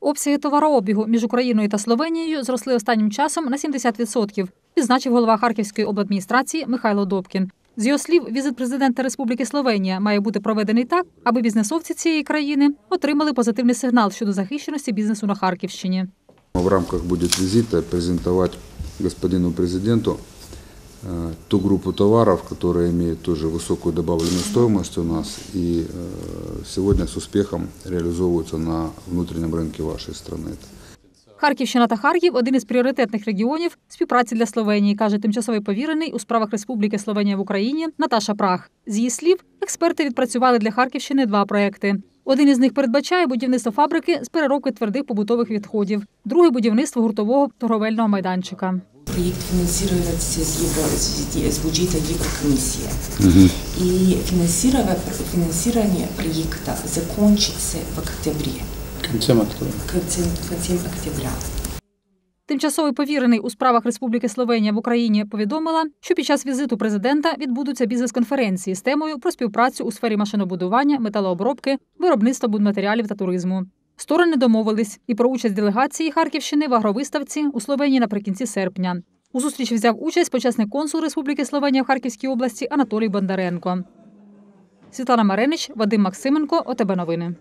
Обсяги товарообігу між Україною та Словенією зросли останнім часом на 70%, відзначив голова Харківської обладміністрації Михайло Добкін. З його слів, візит президента Республіки Словенія має бути проведений так, аби бізнесовці цієї країни отримали позитивний сигнал щодо захищеності бізнесу на Харківщині. В рамках будет визита презентовать господину президенту ту группу товаров, которые имеют тоже высокую добавленную стоимость у нас и э, сегодня с успехом реализовываются на внутреннем рынке вашей страны. Харківщина та Харків один із пріоритетних регіонів співпраці для Словенії, каже тимчасовий повірений у справах Республіки Словенія в Україні Наташа Прах. З її слів, експерти відпрацювали для Харківщини два проекти. Один із них передбачає будівництво фабрики з переробки твердих побутових відходів, другий будівництво гуртового торговельного майданчика. Проект финансируется с, бюджета Еврокомиссии. И финансирование, финансирование проекта закончится в октябре, Концем октября. в конце, октября. Тимчасовий повірений у справах Республіки Словенія в Україні повідомила, що під час візиту президента відбудуться бізнес-конференції з темою про співпрацю у сфері машинобудування, металообробки, виробництва будматеріалів та туризму. Сторони домовились і про участь делегації Харківщини в агровиставці у Словенії наприкінці серпня. У зустрічі взяв участь почесний консул Республіки Словенія в Харківській області Анатолій Бондаренко. Світлана Маренич, Вадим Максименко, ОТБ Новини.